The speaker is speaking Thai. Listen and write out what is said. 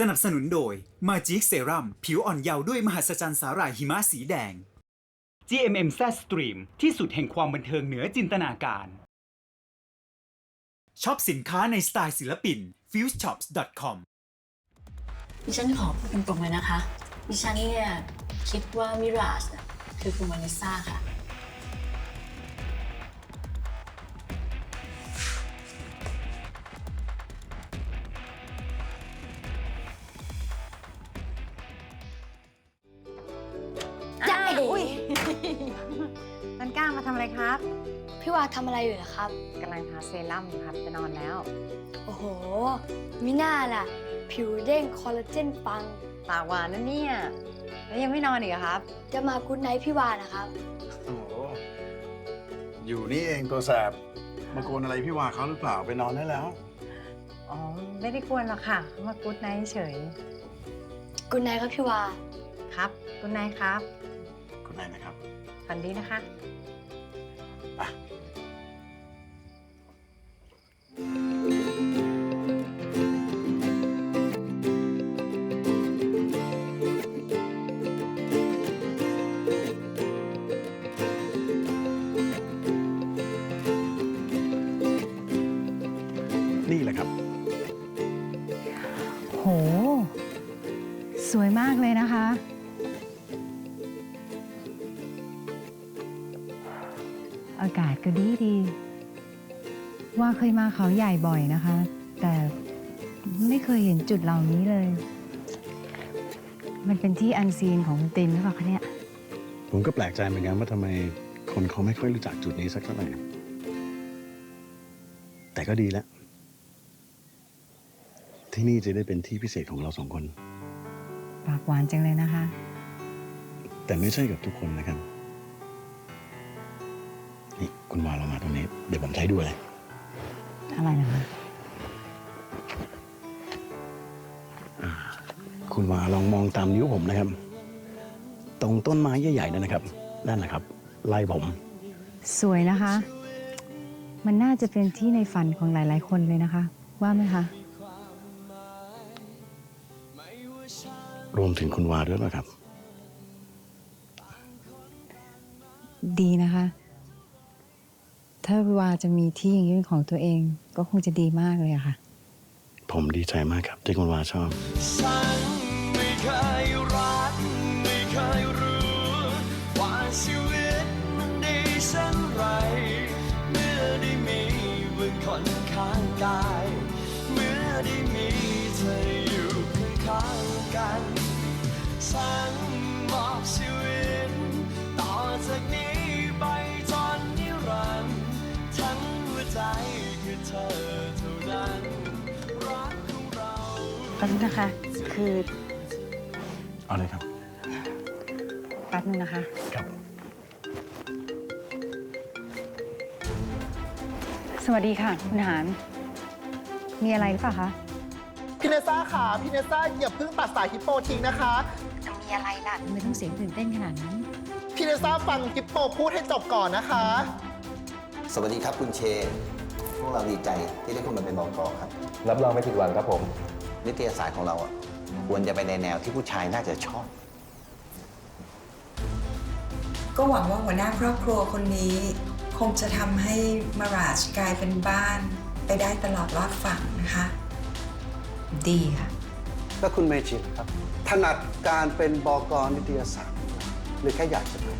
สนับสนุนโดย Magic Serum ผิวอ่อนเยาว์ด้วยมหัศจรรย์สาหร่ายหิมะสีแดง GMM Z Stream ที่สุดแห่งความบันเทิงเหนือจินตนาการช็อปสินค้าในสไตล์ศิลปิน fuseshops.com ดิฉันขอพูดตรงๆเลยนะคะ ดิฉันเนี่ยคิดว่ามิราชคือคุณวานิสซ่าค่ะ ต้นกล้ามาทำอะไรครับ พี่วาทำอะไรอยู่เหรอครับ กำลังทาเซรั่มอยู่ครับจะนอนแล้ว โอ้โห มิน่าล่ะ ผิวเด้งคอลลาเจนปัง ปากหวานนะเนี่ย แล้วยังไม่นอนอีกเหรอครับ จะมากุ๊ดไนท์พี่วานะครับ โอ้โหอยู่นี่เองตัวแสบมากวนอะไรพี่วาเขาหรือเปล่าไปนอนได้แล้ว อ๋อ ไม่ได้กวนหรอกค่ะ มากู๊ดไนท์เฉย กุ๊ดไนท์ครับพี่วา ครับกุ๊ดไนท์ครับ คุณนายนะครับ ฝันดีนะคะนี่แหละครับ โห สวยมากเลยนะคะ อากาศก็ดีดี ว่าเคยมาเขาใหญ่บ่อยนะคะ แต่ไม่เคยเห็นจุดเหล่านี้เลย มันเป็นที่อันซีนของคุณตินหรือเปล่าคะเนี่ย ผมก็แปลกใจเหมือนกันว่าทำไมคนเขาไม่ค่อยรู้จักจุดนี้สักเท่าไหร่ แต่ก็ดีแล้ว ที่นี่จะได้เป็นที่พิเศษของเราสองคน ปากหวานจังเลยนะคะ แต่ไม่ใช่กับทุกคนนะครับ นี่คุณวาเรามาตรงนี้ เดี๋ยวผมใช้ดูเลย อะไรนะคะ คุณวาลองมองตามนิ้วผมนะครับ ตรงต้นไม้ใหญ่ๆนั่นนะครับ นั่นแหละครับ ไล่ผม สวยนะคะ มันน่าจะเป็นที่ในฝันของหลาย ๆ คนเลยนะคะ ว่าไหมคะ รวมถึงคุณวาด้วยนะครับ ดีนะคะ ถ้าวาจะมีที่อย่างนี้เป็นของตัวเองก็คงจะดีมากเลยอะค่ะ ผมดีใจมากครับที่คุณวาชอบ ฉันไม่เคยรักไม่เคยรู้ว่าชีวิตมันดีเช่นไร เมื่อได้มีบุญคนข้างกาย เมื่อได้มีเธออยู่ข้างๆกัน ฉัน ป๊บนึงนะคะ คือเอาเลยครับ แป๊บนึงนะคะ ครับ สวัสดีค่ะคุณหาร มีอะไรหรือเปล่าคะพี่เนซ่าค่ะพี่เนซ่าอย่าเพิ่งตัดสายฮิปโปทิ้งนะคะ จะมีอะไรล่ะทำไมต้องเสียงตื่นเต้นขนาดนั้นพี่เนซ่าฟังฮิปโปพูดให้จบก่อนนะคะ สวัสดีครับคุณเช พวกเราดีใจที่ได้คุณมาเป็นบอกอครับ รับรองไม่ผิดหวังครับผม นิตยสารของเราอะควรจะไปในแนวที่ผู้ชายน่าจะชอบ ก็หวังว่าหัวหน้าครอบครัวคนนี้ คงจะทำให้มาราชกลายเป็นบ้านไปได้ตลอดรอดฝั่งนะคะ ดีค่ะ แล้วคุณเมจินครับ ถนัดการเป็นบอกรนิตยสารหรือแค่อยากจะเป็น